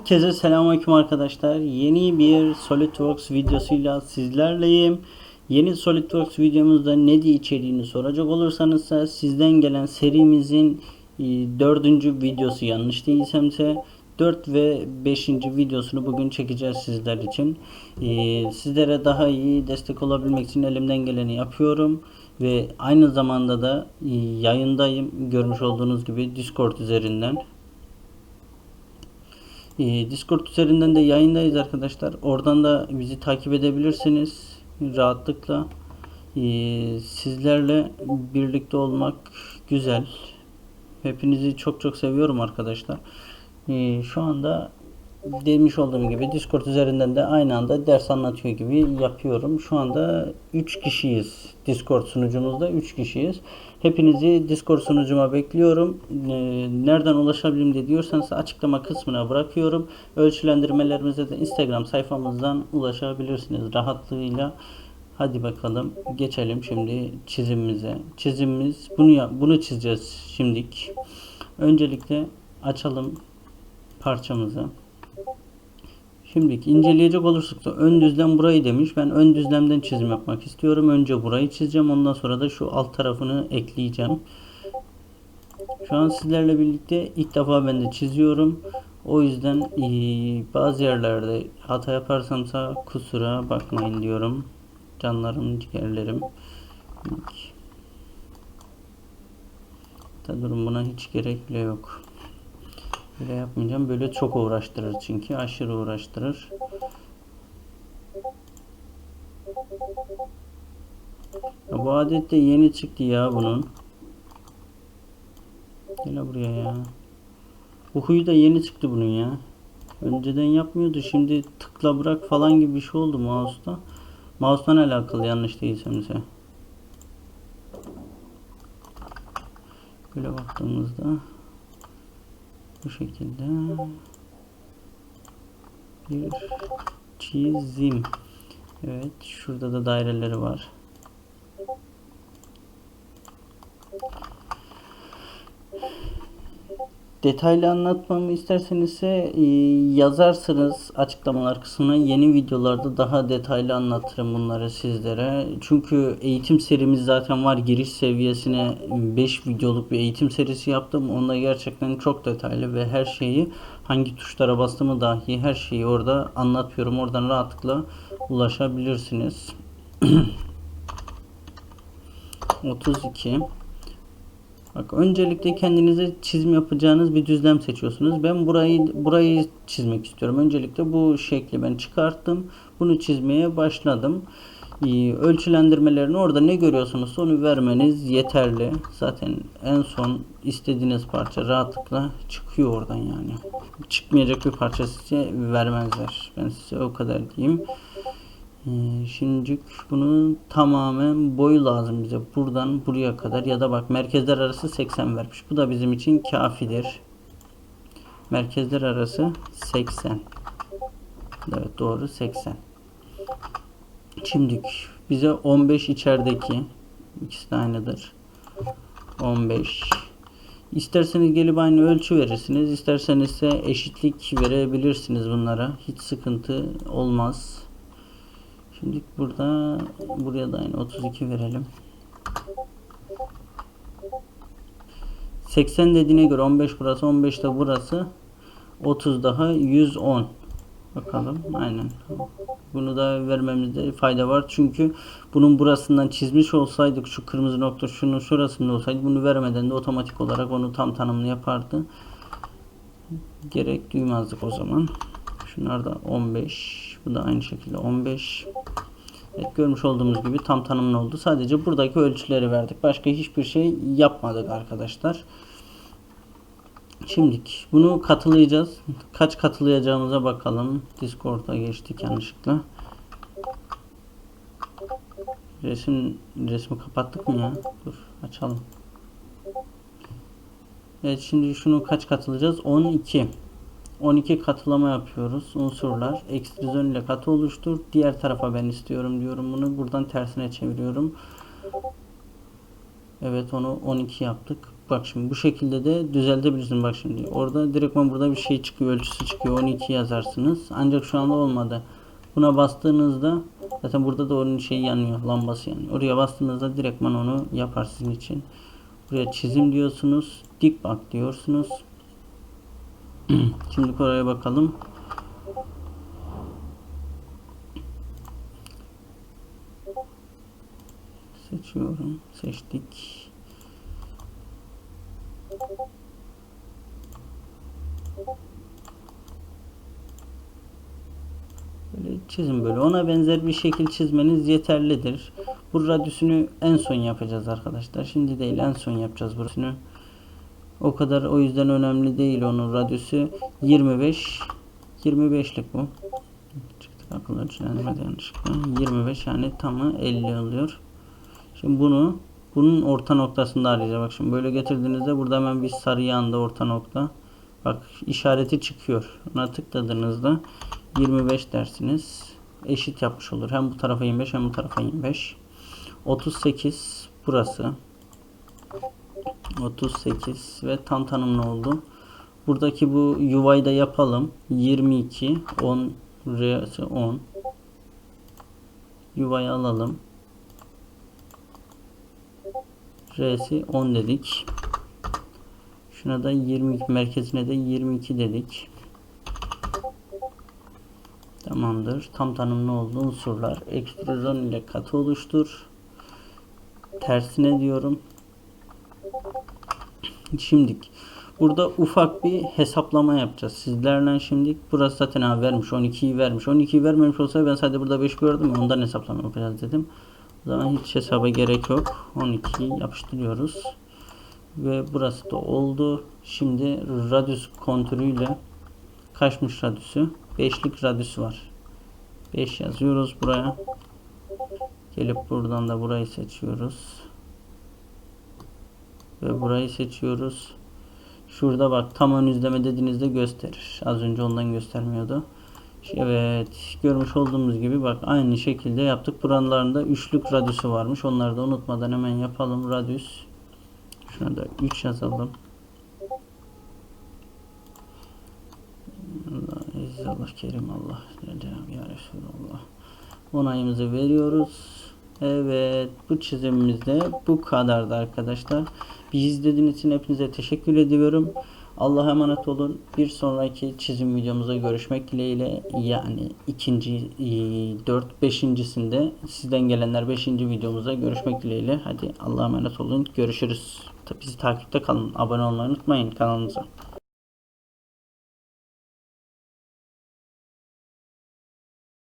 Herkese selamünaleyküm arkadaşlar. Yeni bir SolidWorks videosuyla sizlerleyim. Yeni SolidWorks videomuzda ne diye içeriğini soracak olursanız sizden gelen serimizin e, dördüncü videosu yanlış değilsemse 4 ve 5. videosunu bugün çekeceğiz sizler için. E, sizlere daha iyi destek olabilmek için elimden geleni yapıyorum. Ve aynı zamanda da e, yayındayım. Görmüş olduğunuz gibi Discord üzerinden. Ee, Discord üzerinden de yayındayız arkadaşlar. Oradan da bizi takip edebilirsiniz rahatlıkla. Ee, sizlerle birlikte olmak güzel. Hepinizi çok çok seviyorum arkadaşlar. Ee, şu anda demiş olduğum gibi Discord üzerinden de aynı anda ders anlatıyor gibi yapıyorum. Şu anda 3 kişiyiz. Discord sunucumuzda 3 kişiyiz. Hepinizi Discord sunucuma bekliyorum. Ee, nereden ulaşabilirim diye diyorsanız açıklama kısmına bırakıyorum. Ölçülendirmelerimize de Instagram sayfamızdan ulaşabilirsiniz rahatlığıyla. Hadi bakalım geçelim şimdi çizimimize. Çizimimiz bunu ya- bunu çizeceğiz şimdilik. Öncelikle açalım parçamızı. Şimdilik inceleyecek olursak da ön düzlem burayı demiş. Ben ön düzlemden çizim yapmak istiyorum. Önce burayı çizeceğim. Ondan sonra da şu alt tarafını ekleyeceğim. Şu an sizlerle birlikte ilk defa ben de çiziyorum. O yüzden eee, bazı yerlerde hata yaparsamsa kusura bakmayın diyorum. Canlarım, ciğerlerim. Durun buna hiç gerek bile yok. Böyle yapmayacağım. Böyle çok uğraştırır çünkü. Aşırı uğraştırır. Ya bu adet de yeni çıktı ya bunun. Gel buraya ya. Bu huyu da yeni çıktı bunun ya. Önceden yapmıyordu. Şimdi tıkla bırak falan gibi bir şey oldu mouse'da. Mouse'dan alakalı yanlış değilsemse. Böyle baktığımızda bu şekilde bir çizim. Evet, şurada da daireleri var. Detaylı anlatmamı isterseniz ise e, yazarsınız açıklamalar kısmına. Yeni videolarda daha detaylı anlatırım bunları sizlere. Çünkü eğitim serimiz zaten var. Giriş seviyesine 5 videoluk bir eğitim serisi yaptım. Onda gerçekten çok detaylı ve her şeyi hangi tuşlara bastığımı dahi her şeyi orada anlatıyorum. Oradan rahatlıkla ulaşabilirsiniz. 32 Bak öncelikle kendinize çizim yapacağınız bir düzlem seçiyorsunuz. Ben burayı burayı çizmek istiyorum. Öncelikle bu şekli ben çıkarttım. Bunu çizmeye başladım. Ee, ölçülendirmelerini orada ne görüyorsunuz onu vermeniz yeterli. Zaten en son istediğiniz parça rahatlıkla çıkıyor oradan yani. Çıkmayacak bir parça size vermezler. Ben size o kadar diyeyim. Ee, Şimdilik bunu tamamen boyu lazım bize. Buradan buraya kadar ya da bak merkezler arası 80 vermiş. Bu da bizim için kafidir. Merkezler arası 80. Evet doğru 80. Şimdilik bize 15 içerideki ikisi de aynıdır. 15 İsterseniz gelip aynı ölçü verirsiniz. İsterseniz ise eşitlik verebilirsiniz bunlara. Hiç sıkıntı olmaz. Şimdi burada buraya da aynı 32 verelim. 80 dediğine göre 15 burası 15 de burası. 30 daha 110 bakalım aynen. Bunu da vermemizde fayda var. Çünkü bunun burasından çizmiş olsaydık şu kırmızı nokta şunun şurasında olsaydı bunu vermeden de otomatik olarak onu tam tanımlı yapardı. Gerek duymazdık o zaman. Şunlar da 15 bu da aynı şekilde 15 Evet, görmüş olduğumuz gibi tam tanımlı oldu. Sadece buradaki ölçüleri verdik. Başka hiçbir şey yapmadık arkadaşlar. Şimdilik bunu katılayacağız. Kaç katılayacağımıza bakalım. Discord'a geçtik yanlışlıkla. Resim resmi kapattık mı ya? Dur açalım. Evet şimdi şunu kaç katılacağız? 12. 12 katılama yapıyoruz. Unsurlar. Ekstrizyon ile katı oluştur. Diğer tarafa ben istiyorum diyorum bunu. Buradan tersine çeviriyorum. Evet onu 12 yaptık. bak şimdi bu şekilde de düzeltebilirsin bak şimdi. Orada direktman burada bir şey çıkıyor ölçüsü çıkıyor 12 yazarsınız. Ancak şu anda olmadı. Buna bastığınızda zaten burada da onun şeyi yanıyor lambası yanıyor. Oraya bastığınızda direktman onu yapar sizin için. Buraya çizim diyorsunuz. Dik bak diyorsunuz. Şimdi oraya bakalım. Seçiyorum. Seçtik. Böyle çizin böyle. Ona benzer bir şekil çizmeniz yeterlidir. Bu radyüsünü en son yapacağız arkadaşlar. Şimdi değil en son yapacağız burasını. O kadar o yüzden önemli değil onun radyüsü. 25 25'lik bu. Çıktık akıl ölçülendirmede yanlışlıkla. 25 yani tamı 50 oluyor. Şimdi bunu bunun orta noktasında arayacağız. Bak şimdi böyle getirdiğinizde burada hemen bir sarı yanda orta nokta. Bak işareti çıkıyor. Ona tıkladığınızda 25 dersiniz. Eşit yapmış olur. Hem bu tarafa 25 hem bu tarafa 25. 38 burası. 38 ve tam tanımlı oldu. Buradaki bu yuvayı da yapalım. 22 10 R'si 10 yuvayı alalım. R'si 10 dedik. Şuna da 22 merkezine de 22 dedik. Tamamdır. Tam tanımlı oldu unsurlar. Ekstrüzyon ile katı oluştur. Tersine diyorum. Şimdik. Burada ufak bir hesaplama yapacağız. Sizlerle şimdi burası zaten ha vermiş 12'yi vermiş. 12'yi vermemiş olsa ben sadece burada 5 gördüm. Ondan hesaplama yapacağız dedim. O zaman hiç hesaba gerek yok. 12'yi yapıştırıyoruz. Ve burası da oldu. Şimdi radyüs kontürüyle kaçmış radyüsü? 5'lik radyüsü var. 5 yazıyoruz buraya. Gelip buradan da burayı seçiyoruz. Ve burayı seçiyoruz. Şurada bak tam ön izleme dediğinizde gösterir. Az önce ondan göstermiyordu. Evet görmüş olduğumuz gibi bak aynı şekilde yaptık. Buralarında üçlük radyüsü varmış. Onları da unutmadan hemen yapalım. Radyüs. Şuna da 3 yazalım. Allah İzzallah Kerim Allah. Ya Resulallah. Onayımızı veriyoruz. Evet bu çizimimiz de bu kadardı arkadaşlar. Bizi izlediğiniz için hepinize teşekkür ediyorum. Allah'a emanet olun. Bir sonraki çizim videomuzda görüşmek dileğiyle. Yani ikinci, 4, beşincisinde sizden gelenler beşinci videomuzda görüşmek dileğiyle. Hadi Allah'a emanet olun. Görüşürüz. Bizi takipte kalın. Abone olmayı unutmayın kanalımıza.